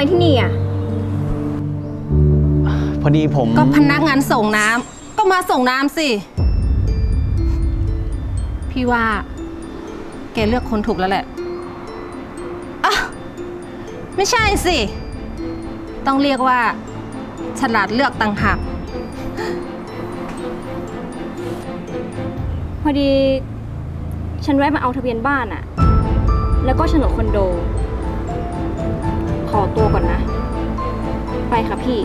อะไรที่นี่อะ พอดีผม ก็พนักงานส่งน้ำก็มาส่งน้ำสิ พี่ว่า แกเลือกคนถูกแล้วแหละอะไม่ใช่สิ ต้องเรียกว่า ฉลาดเลือกต่างหาก พอดี ฉันแวะมาเอาทะเบียนบ้านอะแล้วก็โฉนดคอนโด ขอตัวก่อนนะ ไปค่ะพี่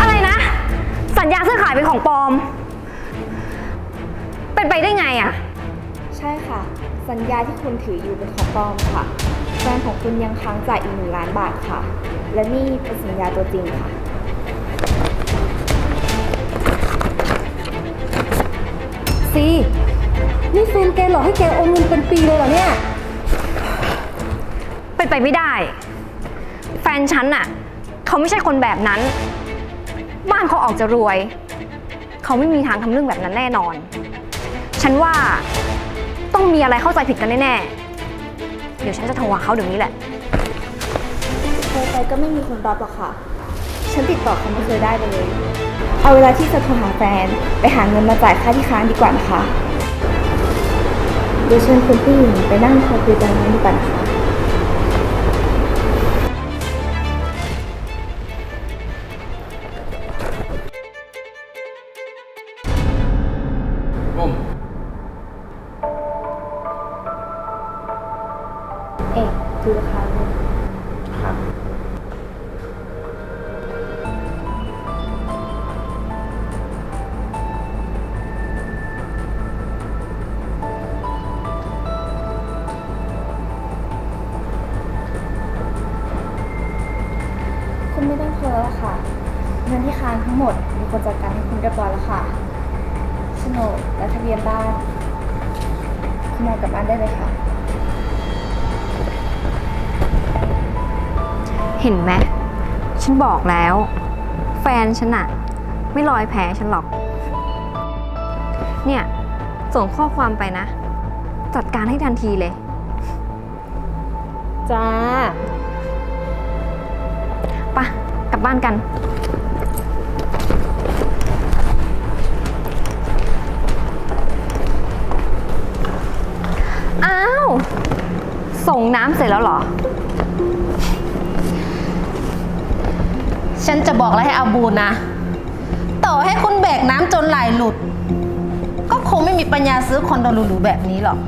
อะไรนะ สัญญาซื้อขายเป็นของปลอม เป็นไปได้ไงอะใช่ค่ะ สัญญาที่คุณถืออยู่เป็นของปลอมค่ะ แฟนของคุณยังค้างจ่ายอีกหนึ่งล้านบาทค่ะ และนี่เป็นสัญญาตัวจริงค่ะ สินี่แฟนแกหลอกให้แกโอนเงินเป็นปีเลยเหรอเนี่ย เป็นไปไม่ได้ แฟนฉันน่ะเขาไม่ใช่คนแบบนั้น บ้านเขาออกจะรวย เขาไม่มีทางทำเรื่องแบบนั้นแน่นอน ฉันว่าต้องมีอะไรเข้าใจผิดกันแน่ๆ เดี๋ยวฉันจะโทรหาเขาเดี๋ยวนี้แหละ โทรไปก็ไม่มีคนรับหรอกค่ะ ฉันติดต่อเขาไม่เคยได้เลย เอาเวลาที่จะโทรหาแฟน ไปหาเงินมาจ่ายค่าที่ค้างดีกว่านะคะเดี๋ยวเชิญคุณผู้หญิงไปนั่งโทรคุยกันนั้นดีกว่านะคะเอกดูราคาเลยครั แล้วค่ะ เงินที่ค้างทั้งหมดมีคนจัดการให้คุณเรียบร้อยแล้วค่ะโฉนดและทะเบียนบ้านคุณเอากลับบ้านได้เลยค่ะ เห็นไหมฉันบอกแล้ว แฟนฉันอะไม่ลอยแพ้ฉันหรอก เนี่ย ส่งข้อความไปนะ จัดการให้ทันทีเลย จ้า ปะ กลับบ้านกัน อ้าว ส่งน้ำเสร็จแล้วเหรอ ฉันจะบอกอะไรให้อาบูนะ ต่อให้คุณแบกน้ำจนไหลหลุด ก็คงไม่มีปัญญาซื้อคอนโดหรูๆแบบนี้หรอก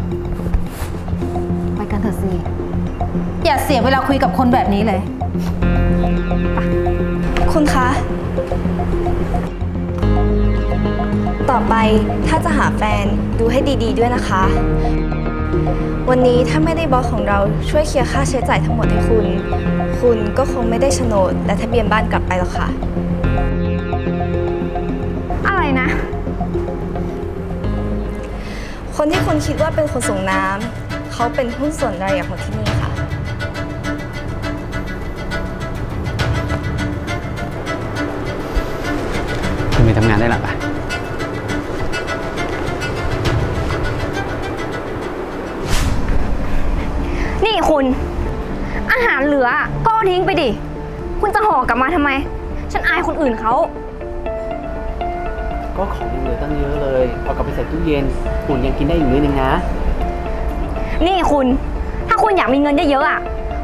เสียเวลาคุยกับคนแบบนี้เลย คุณคะ ต่อไปถ้าจะหาแฟนดูให้ดีๆด้วยนะคะ วันนี้ถ้าไม่ได้บอสของเราช่วยเคลียร์ค่าใช้จ่ายทั้งหมดให้คุณ คุณก็คงไม่ได้โฉนดและทะเบียนบ้านกลับไปหรอกค่ะ อะไรนะ คนที่คุณคิดว่าเป็นคนส่งน้ำเขาเป็นหุ้นส่วนรายใหญ่ของที่นี่ ทำงานได้หรอปะนี่คุณ อาหารเหลือก็เอาทิ้งไปดิ คุณจะห่อกลับมาทำไม ฉันอายคนอื่นเขา ก็ของเหลือตั้งเยอะเลยเอากลับไปใส่ตู้เย็นอุ่นยังกินได้อยู่นิดนึงนะ นี่คุณ ถ้าคุณอยากมีเงินเยอะๆอะ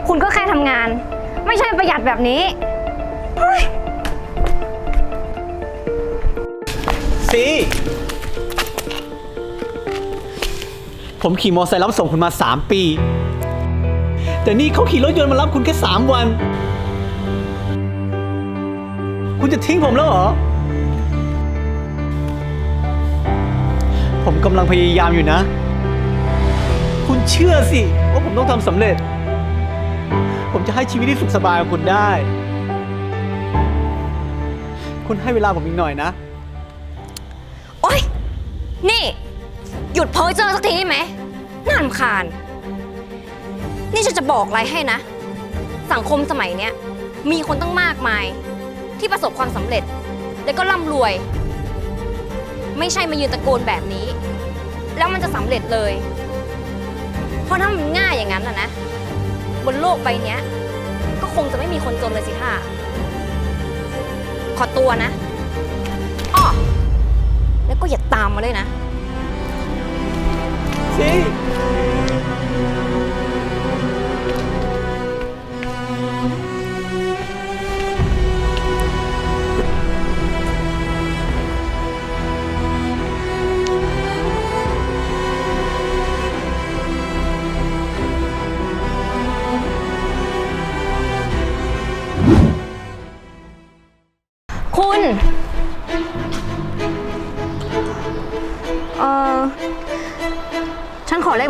คุณก็แค่ทำงาน ไม่ใช่ประหยัดแบบนี้ สิ ผมขี่มอเตอร์ไซค์รับส่งคุณมา 3 ปี แต่นี่เขาขี่รถยนต์มารับคุณแค่ 3 วัน คุณจะทิ้งผมแล้วเหรอ ผมกำลังพยายามอยู่นะ คุณเชื่อสิ ว่าผมต้องทำสำเร็จ ผมจะให้ชีวิตที่สุขสบายของคุณได้ คุณให้เวลาผมอีกหน่อยนะ ดเพ้อเจ้อสักทีได้ไหมน่ารำคาญ นี่ฉันจะบอกอะไรให้นะ สังคมสมัยเนี้ยมีคนตั้งมากมาย ที่ประสบความสำเร็จ แล้วก็ร่ำรวย ไม่ใช่มายืนตะโกนแบบนี้ แล้วมันจะสำเร็จเลย เพราะถ้ามันง่ายอย่างนั้นนะนะ บนโลกใบเนี้ย ก็คงจะไม่มีคนจนเลยสิท่าขอตัวนะอ้อแล้วก็อย่าตามมาเลยนะ สิ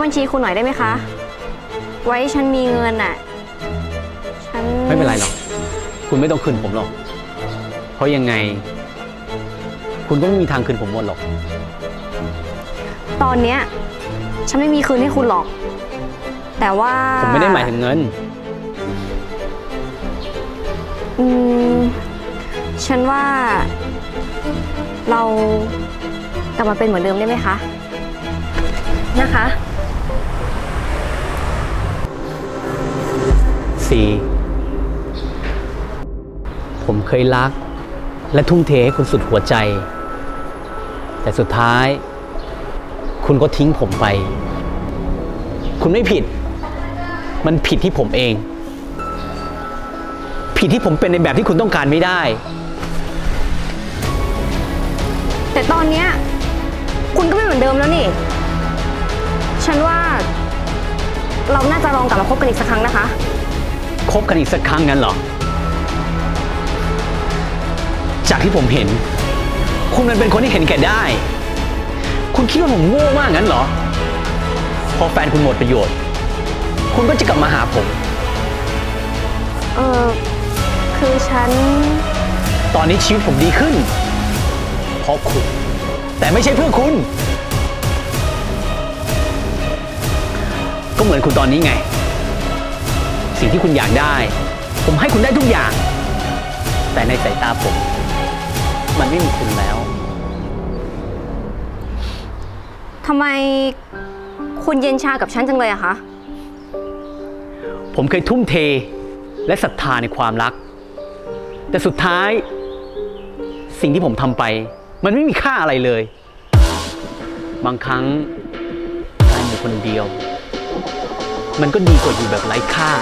บัญชีคุณหน่อยได้ไหมคะ ไว้ฉันมีเงินอะ ฉันไม่เป็นไรหรอก คุณไม่ต้องคืนผมหรอก เพราะยังไง คุณก็ไม่มีทางคืนผมหมดหรอก ตอนเนี้ย ฉันไม่มีคืนให้คุณหรอก แต่ว่าผมไม่ได้หมายถึงเงิน อืมฉันว่า เรากลับมาเป็นเหมือนเดิมได้ไหมคะ นะคะ ผมเคยรัก และทุ่มเทให้คุณสุดหัวใจ แต่สุดท้าย คุณก็ทิ้งผมไป คุณไม่ผิด มันผิดที่ผมเอง ผิดที่ผมเป็นในแบบที่คุณต้องการไม่ได้ แต่ตอนเนี้ยคุณก็ไม่เหมือนเดิมแล้วนี่ ฉันว่า เราน่าจะลองกลับมาคบกันอีกสักครั้งนะคะ คบกันอีกสักครั้งงั้นเหรอ จากที่ผมเห็น คุณมันเป็นคนที่เห็นแก่ได้ คุณคิดว่าผมโง่มากงั้นเหรอ พอแฟนคุณหมดประโยชน์ คุณก็จะกลับมาหาผม เออคือฉัน ตอนนี้ชีวิตผมดีขึ้น เพราะคุณ แต่ไม่ใช่เพื่อคุณ ก็เหมือนคุณตอนนี้ไง สิ่งที่คุณอยากได้ ผมให้คุณได้ทุกอย่าง แต่ในสายตาผม มันไม่มีคุณแล้ว ทำไมคุณเย็นชากับฉันจังเลยอะคะ ผมเคยทุ่มเทและศรัทธาในความรัก แต่สุดท้าย สิ่งที่ผมทำไป มันไม่มีค่าอะไรเลย บางครั้งการอยู่คนเดียว มันก็ดีกว่าอยู่แบบไร้ค่า